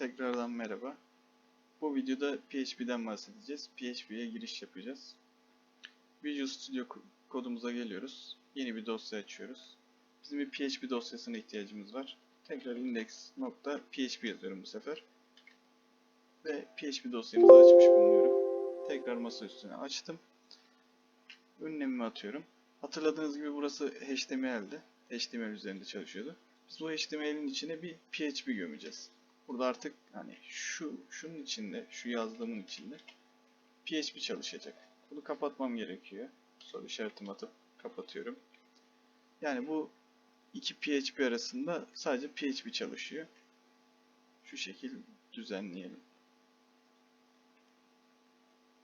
Tekrardan merhaba. Bu videoda PHP'den bahsedeceğiz. PHP'ye giriş yapacağız. Visual Studio ko- kodumuza geliyoruz. Yeni bir dosya açıyoruz. Bizim bir PHP dosyasına ihtiyacımız var. Tekrar index.php yazıyorum bu sefer. Ve PHP dosyamızı açmış bulunuyorum. Tekrar masa üstüne açtım. Ünlemimi atıyorum. Hatırladığınız gibi burası HTML'di. HTML üzerinde çalışıyordu. Biz bu HTML'in içine bir PHP gömeceğiz. Burada artık hani şu şunun içinde, şu yazdığımın içinde PHP çalışacak. Bunu kapatmam gerekiyor. Soru işaretimi atıp kapatıyorum. Yani bu iki PHP arasında sadece PHP çalışıyor. Şu şekil düzenleyelim.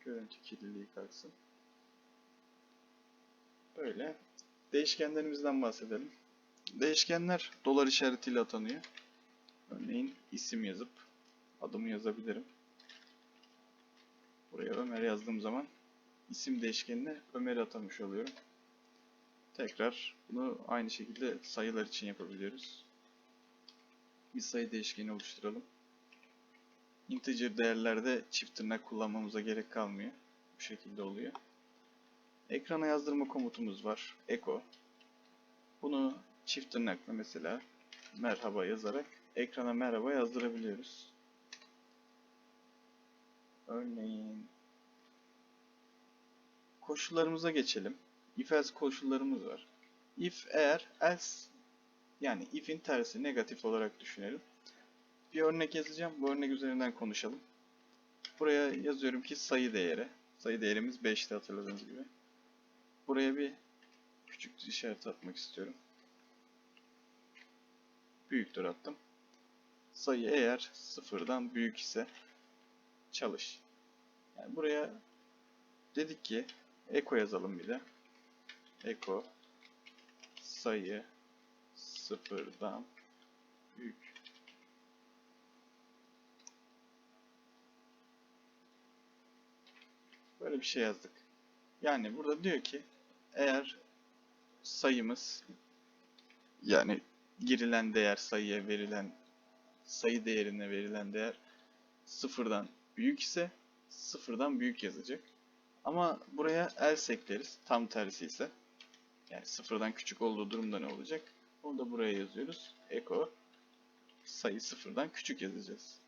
Görüntü kirliliği kalksın. Böyle. Değişkenlerimizden bahsedelim. Değişkenler dolar işaretiyle atanıyor. Örneğin isim yazıp adımı yazabilirim. Buraya Ömer yazdığım zaman isim değişkenine Ömer'i atamış oluyorum. Tekrar bunu aynı şekilde sayılar için yapabiliyoruz. Bir sayı değişkeni oluşturalım. Integer değerlerde çift tırnak kullanmamıza gerek kalmıyor. Bu şekilde oluyor. Ekrana yazdırma komutumuz var. Echo. Bunu çift tırnakla mesela merhaba yazarak ekrana merhaba yazdırabiliyoruz. Örneğin koşullarımıza geçelim. If else koşullarımız var. If eğer else yani if'in tersi negatif olarak düşünelim. Bir örnek yazacağım. Bu örnek üzerinden konuşalım. Buraya yazıyorum ki sayı değeri. Sayı değerimiz 5'ti hatırladığınız gibi. Buraya bir küçük işaret atmak istiyorum. Büyüktür attım. Sayı eğer sıfırdan büyük ise çalış. Yani buraya dedik ki eko yazalım bir de. Eko sayı sıfırdan büyük. Böyle bir şey yazdık. Yani burada diyor ki eğer sayımız yani girilen değer sayıya verilen sayı değerine verilen değer sıfırdan büyük ise sıfırdan büyük yazacak. Ama buraya else ekleriz. Tam tersi ise yani sıfırdan küçük olduğu durumda ne olacak? Onu da buraya yazıyoruz. Echo sayı sıfırdan küçük yazacağız.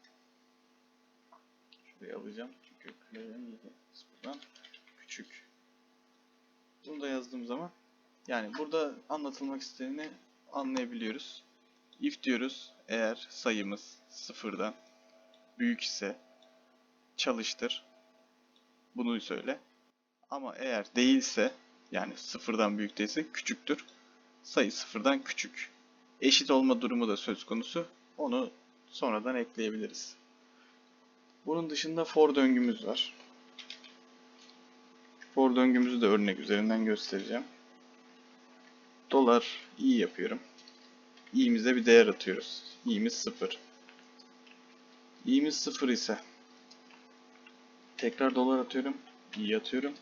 Şuraya alacağım çünkü sıfırdan küçük. Bunu da yazdığım zaman yani burada anlatılmak istediğini anlayabiliyoruz. If diyoruz eğer sayımız sıfırdan büyük ise çalıştır. Bunu söyle. Ama eğer değilse yani sıfırdan büyük değilse küçüktür. Sayı sıfırdan küçük. Eşit olma durumu da söz konusu. Onu sonradan ekleyebiliriz. Bunun dışında for döngümüz var. For döngümüzü de örnek üzerinden göstereceğim. Dolar i yapıyorum. İ'mize bir değer atıyoruz. i'miz 0. i'miz 0 ise tekrar dolar atıyorum. i atıyorum.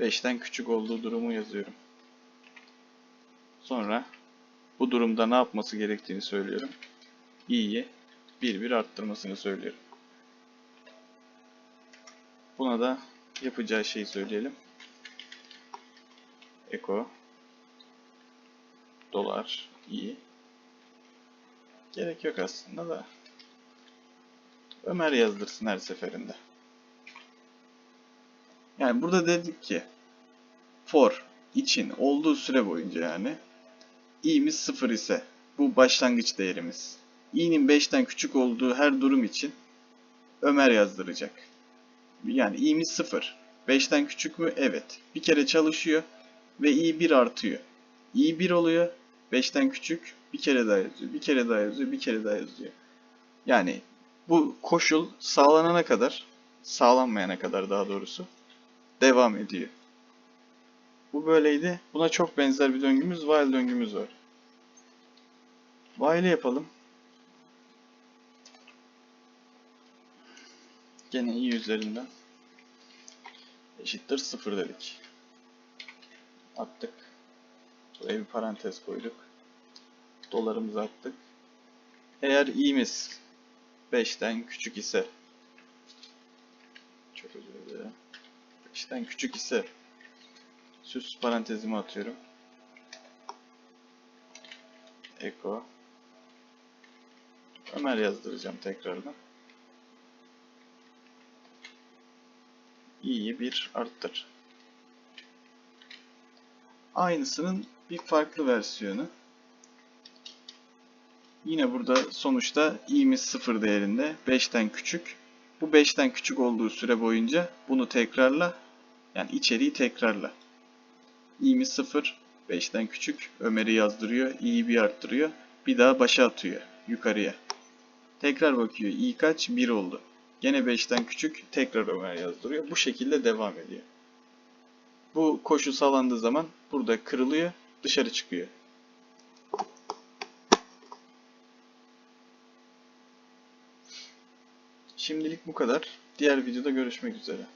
5'ten küçük olduğu durumu yazıyorum. Sonra bu durumda ne yapması gerektiğini söylüyorum. i'yi bir bir arttırmasını söylüyorum. Buna da yapacağı şeyi söyleyelim. Echo dolar iyi. Gerek yok aslında da. Ömer yazdırsın her seferinde. Yani burada dedik ki for için olduğu süre boyunca yani i'miz 0 ise bu başlangıç değerimiz. i'nin 5'ten küçük olduğu her durum için Ömer yazdıracak. Yani i'miz 0. 5'ten küçük mü? Evet. Bir kere çalışıyor ve i 1 artıyor. i 1 oluyor. 5'ten küçük bir kere daha yazıyor, bir kere daha yazıyor, bir kere daha yazıyor. Yani bu koşul sağlanana kadar, sağlanmayana kadar daha doğrusu devam ediyor. Bu böyleydi. Buna çok benzer bir döngümüz, while döngümüz var. While'i yapalım. Gene i üzerinden eşittir 0 dedik. Attık. Buraya bir parantez koyduk. Dolarımızı attık. Eğer i'miz 5'ten küçük ise çok özür dilerim. 5'ten küçük ise süs parantezimi atıyorum. Eko Ömer yazdıracağım tekrardan. İyi bir arttır. Aynısının bir farklı versiyonu. Yine burada sonuçta i'miz 0 değerinde 5'ten küçük. Bu 5'ten küçük olduğu süre boyunca bunu tekrarla. Yani içeriği tekrarla. i'miz 0, 5'ten küçük. Ömer'i yazdırıyor. i'yi bir arttırıyor. Bir daha başa atıyor. Yukarıya. Tekrar bakıyor. i kaç? 1 oldu. Gene 5'ten küçük. Tekrar Ömer yazdırıyor. Bu şekilde devam ediyor. Bu koşu sağlandığı zaman burada kırılıyor. Dışarı çıkıyor. Şimdilik bu kadar. Diğer videoda görüşmek üzere.